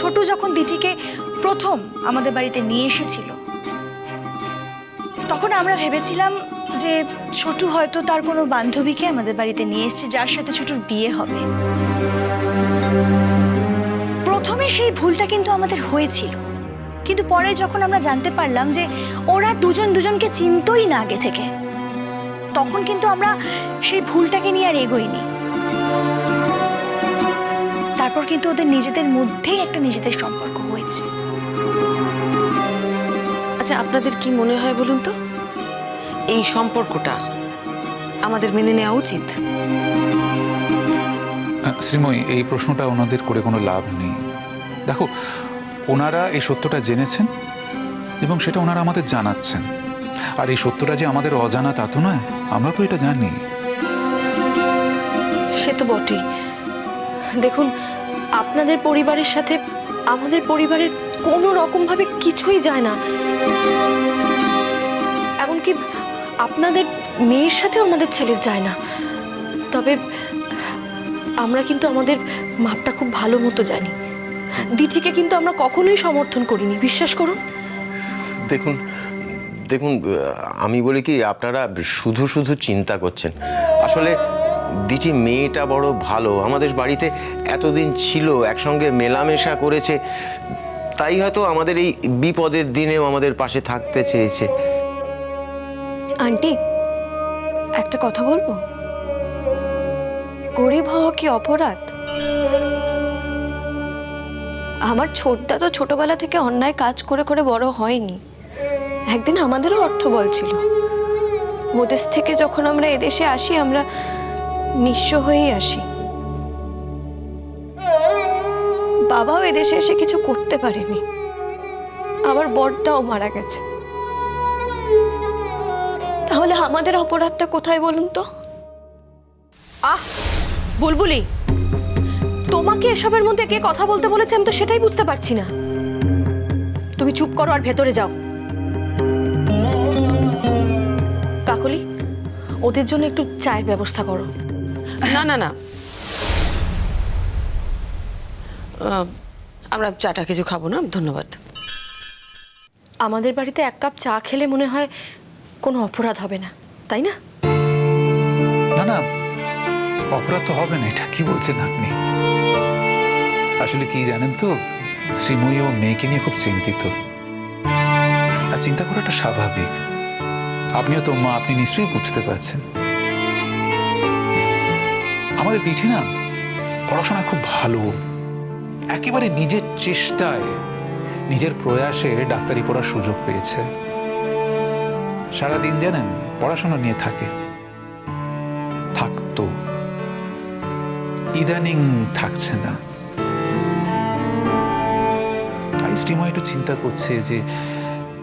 ছোটু যখন দিটিকে প্রথম আমাদের বাড়িতে নিয়ে এসেছিল, তখন আমরা ভেবেছিলাম যে ছোটু হয়তো তার কোনো বান্ধবীকে আমাদের বাড়িতে নিয়ে এসেছে, যার সাথে ছোটুর বিয়ে হবে। প্রথমে সেই ভুলটা কিন্তু আমাদের হয়েছিল। কিন্তু পরে যখন আমরা জানতে পারলাম যে ওরা দুজন দুজনকে চিনতই না আগে থেকে, তখন কিন্তু আমরা সেই ভুলটাকে নিয়ে আর এগোইনি। কিন্তু ওদের নিজেদের মধ্যেই একটা নিজেদের সম্পর্ক হয়েছে। আচ্ছা আপনাদের কি মনে হয় বলুন তো? এই সম্পর্কটা আমাদের মেনে নেওয়া উচিত? শ্রীময়ী এই প্রশ্নটা ওনাদের করে কোনো লাভ নেই। দেখো ওনারা এই সত্যটা জেনেছেন এবং সেটা ওনারা আমাদের জানাচ্ছেন। আর এই সত্যটা যে আমাদের অজানা তা তো নয় আমরা তো এটা জানি। সে তো বটেই। দেখুন আপনাদের পরিবারের সাথে আমাদের পরিবারের কোনো রকমভাবে কিছুই যায় না। এমনকি আপনাদের মেয়ের সাথেও আমাদের ছেলের যায় না। তবে আমরা কিন্তু আমাদের মাপটা খুব ভালো মতো জানি। দিঠিকে কিন্তু আমরা কখনোই সমর্থন করিনি, বিশ্বাস করুন। দেখুন দেখুন আমি বলি কি, আপনারা শুধু শুধু চিন্তা করছেন। আসলে দিটি মেয়েটা বড় ভালো। আমাদের বাড়িতে এতদিন ছিল, একসঙ্গে মেলামেশা করেছে। তাই হয়তো আমাদের এই বিপদের দিনেও আমাদের পাশে থাকতে চেয়েছে। আন্টি, একটা কথা বলব? গরিব হওয়া কি অপরাধ? আমার ছোটদা তো ছোটবেলা থেকে অন্যায় কাজ করে করে বড় হয়নি। একদিন আমাদেরও অর্থ বল ছিল। ওদেশ থেকে যখন আমরা এদেশে আসি, আমরা নিঃস্ব হয়েই আসি। বাবাও এদেশে এসে কিছু করতে পারেনি। আমার বড়টাও মারা গেছে। তাহলে আমাদের অপরাধটা কোথায় বলুন তো? আহ, বুলবুলি, তোমাকে এসবের মধ্যে কে কথা বলতে বলেছে আমি তো সেটাই বুঝতে পারছি না। তুমি চুপ করো আর ভেতরে যাও। কাকলি, ওদের জন্য একটু চায়ের ব্যবস্থা করো। না না না। আমরা চাটা কিছু খাব না ধন্যবাদ। আমাদের বাড়িতে এক কাপ চা খেলে মনে হয় কোনো অপরাধ হবে না তাই না? না না অপরাধ তো হবে না এটা কি বলছেন আপনি? আসলে কি জানেন তো শ্রীময়ী ও মেয়েকে নিয়ে খুব চিন্তিত। আর চিন্তা করাটা স্বাভাবিক। আপনিও তো মা আপনি নিশ্চয়ই বুঝতে পারছেন। আমাদের দিঠি না? পড়াশোনা খুব ভালো। একেবারে নিজের চেষ্টায়, নিজের প্রয়াসে ডাক্তারি পড়ার সুযোগ পেয়েছে। সারাদিন জানেন, পড়াশোনা নিয়ে থাকে। থাকতো। ইদানিং থাকছে না। তাই স্টিমা একটু চিন্তা করছে যে,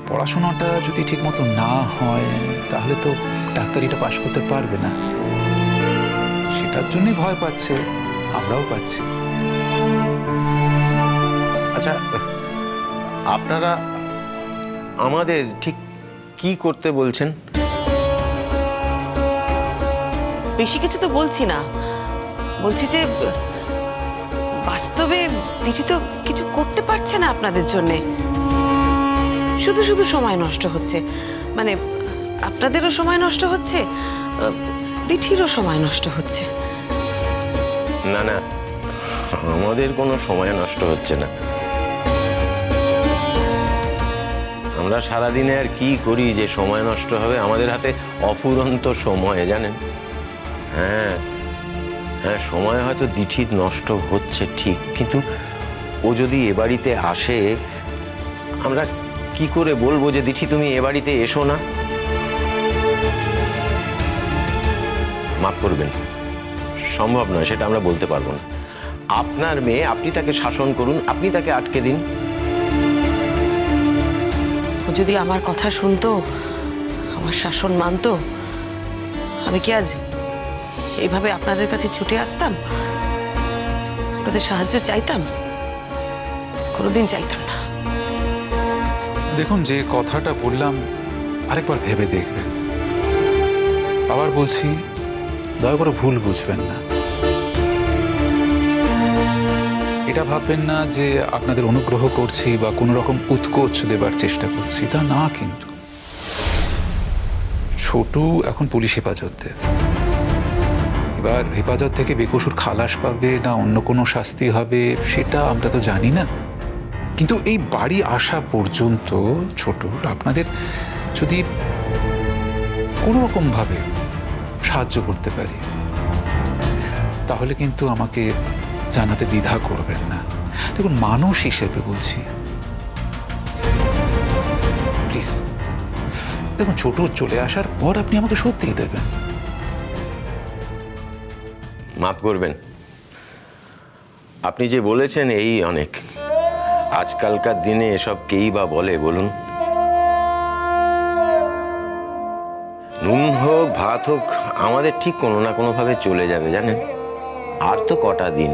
পড়াশোনাটা যদি ঠিকমতো না হয়, তাহলে তো ডাক্তারিটা পাশ করতে পারবে না। সেটার জন্যই ভয় পাচ্ছে আমরাও পাচ্ছি। আচ্ছা আপনারা আমাদের ঠিক কি করতে বলছেন? বেশি কিছু তো বলছি না। বলছি যে বাস্তবে দিদি তো কিছু করতে পারছে না আপনাদের জন্যে। শুধু শুধু সময় নষ্ট হচ্ছে। মানে আপনাদেরও সময় নষ্ট হচ্ছে? দিঠিরও সময় নষ্ট হচ্ছে। না না, আমাদের কোনো সময় নষ্ট হচ্ছে না। আমরা সারাদিনে আর কি করি যে সময় নষ্ট হবে? আমাদের হাতে অফুরন্ত সময়, জানেন? হ্যাঁ হ্যাঁ সময় হয়তো দিঠির নষ্ট হচ্ছে ঠিক, কিন্তু ও যদি এ বাড়িতে আসে, আমরা কি করে বলব যে, দিঠি, তুমি এ বাড়িতে এসো না? মাফ করবেন। সম্ভব নয় সেটা আমরা বলতে পারব না। আপনার মেয়ে আপনি তাকে শাসন করুন আপনি তাকে আটকে দিন। ও যদি আমার কথা শুনতো আমার শাসন মানতো আমি কি আজ এইভাবে আপনাদের কাছে ছুটে আসতাম? আপনাদের সাহায্য চাইতাম? কোনোদিন চাইতাম না। দেখুন যে কথাটা বললাম আরেকবার ভেবে দেখবেন। আবার বলছি দয়া করে ভুল বুঝবেন না। এটা ভাববেন না যে আপনাদের অনুগ্রহ করছি বা কোনো রকম উৎকোচ দেবার চেষ্টা করছি। তা না কিন্তু। ছোটু এখন পুলিশ হেফাজতে। এবার হেফাজত থেকে বেকসুর খালাস পাবে না অন্য কোনো শাস্তি হবে সেটা আমরা তো জানি না। কিন্তু এই বাড়ি আসা পর্যন্ত ছোট আপনাদের যদি কোনো রকমভাবে সাহায্য করতে পারি। তাহলে কিন্তু আমাকে জানাতে দ্বিধা করবেন না। দেখুন, মানুষ হিসেবে বলছি। প্লিজ, দেখুন, ছোট চলে আসার পর আপনি আমাকে সত্যিই দেবেন। মাফ করবেন। আপনি যে বলেছেন, এই অনেক। আজকালকার দিনে এসব কেই বা বলে, বলুন। নুন হোক, ভাত হোক, আমাদের ঠিক কোনো না কোনোভাবে চলে যাবে, জানেন? আর তো কটা দিন।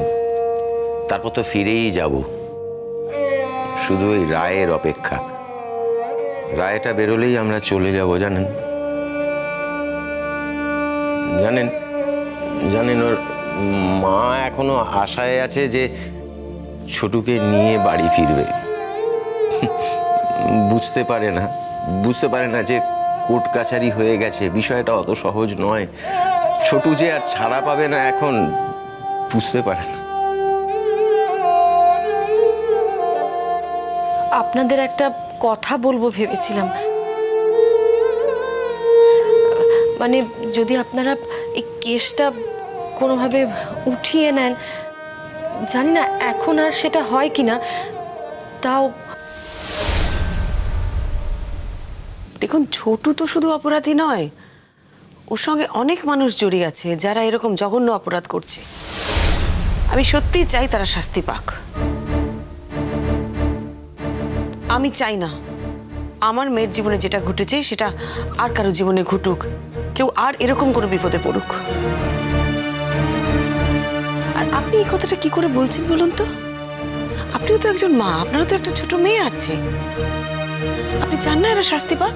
তারপর তো ফিরেই যাব। শুধু ওই রায়ের অপেক্ষা। রায়টা বেরোলেই আমরা চলে যাব, জানেন? জানেন জানেন, ওর মা এখনও আশায় আছে যে ছোটুকে নিয়ে বাড়ি ফিরবে। বুঝতে পারে না, বুঝতে পারে না যে কোর্ট কাছারি হয়ে গেছে। বিষয়টা অত সহজ নয়। ছোটু যে আর ছাড়া পাবে না এখন, বুঝতে পারে না। আপনাদের একটা কথা বলব ভেবেছিলাম। মানে যদি আপনারা এই কেসটা কোনোভাবে উঠিয়ে নেন, জানি না এখন আর সেটা হয় কি না তাও দেখুন, ছোটু তো শুধু অপরাধী নয়, ওর সঙ্গে অনেক মানুষ জড়িয়ে আছে যারা এরকম জঘন্য অপরাধ করছে। আমি সত্যিই চাই তারা শাস্তি পাক। আমি চাই না, আমার মেয়ের জীবনে যেটা ঘটেছে সেটা আর কারও জীবনে ঘটুক, কেউ আর এরকম কোনো বিপদে পড়ুক। আর আপনি এই কথাটা কি করে বলছেন বলুন তো? আপনিও তো একজন মা, আপনারও তো একটা ছোট মেয়ে আছে। আপনি চান না এরা শাস্তি পাক?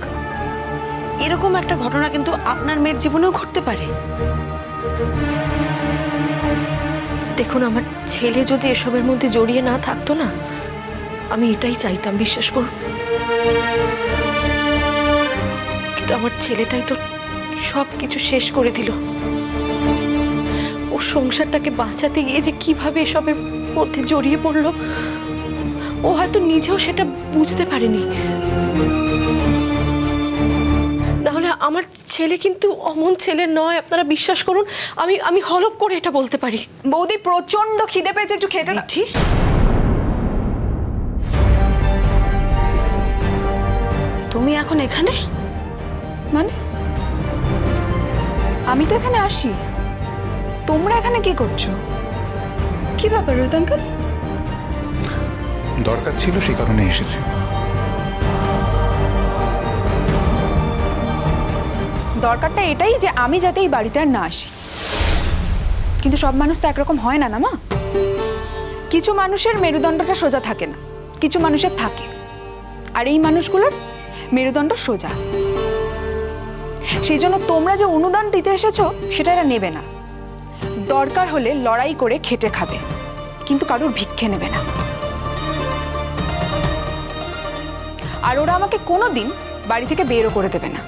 এরকম একটা ঘটনা কিন্তু আপনার মেয়ের জীবনেও ঘটতে পারে। দেখুন, আমার ছেলে যদি এসবের মধ্যে জড়িয়ে না থাকতো না, আমি এটাই চাইতাম, বিশ্বাস করুন। কিন্তু আমার ছেলেটাই তো সব কিছু শেষ করে দিল। ও সংসারটাকে বাঁচাতে গিয়ে যে কীভাবে এসবের মধ্যে জড়িয়ে পড়ল ও হয়তো নিজেও সেটা বুঝতে পারেনি। নাহলে আমার ছেলে কিন্তু অমন ছেলে নয় আপনারা বিশ্বাস করুন আমি আমি হলপ করে এটা বলতে পারি। বৌদি প্রচণ্ড খিদে পেয়েছে একটু খেতে দাও। তুমি এখন এখানে? মানে? আমি তো এখানে আসি। তোমরা এখানে কি করছ? কি ব্যাপার রোহিত আঙ্কেল দরকার ছিল সেই কারণে এসেছি। দরকারটা এটাই যে আমি যাতে এই বাড়িতে আর না আসি। কিন্তু সব মানুষ তো একরকম হয় না না মা? কিছু মানুষের মেরুদণ্ডটা সোজা থাকে না, কিছু মানুষের থাকে। আর এই মানুষগুলোর মেরুদণ্ড সোজা। সেই জন্য তোমরা যে অনুদান দিতে এসেছ, সেটা এরা নেবে না। দরকার হলে লড়াই করে খেটে খাবে, কিন্তু কারোর ভিক্ষে নেবে না। আর ওরা আমাকে কোনো দিন বাড়ি থেকে বেরও করে দেবে না।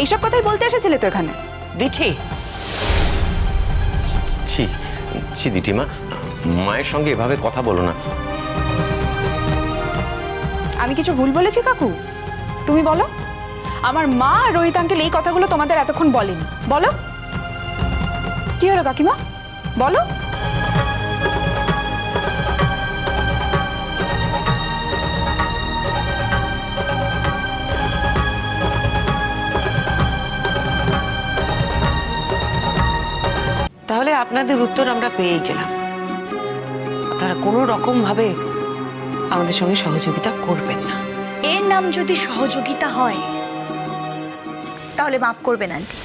এইসব কথাই বলতে এসেছিলে তো এখানে? দিঠি। ছি ছি দিটিমা মায়ের সঙ্গে এভাবে কথা বলো না। আমি কিছু ভুল বলেছি কাকু? তুমি বলো। আমার মা আর রোহিত আঙ্কেল এই কথাগুলো তোমাদের এতক্ষণ বলেনি। বলো। কি হলো কাকিমা? বলো। তাহলে আপনাদের উত্তর আমরা পেয়েই গেলাম। আপনারা কোনো রকম ভাবে আমাদের সঙ্গে সহযোগিতা করবেন না। এর নাম যদি সহযোগিতা হয়, তাহলে মাফ করবেন, আন্টি।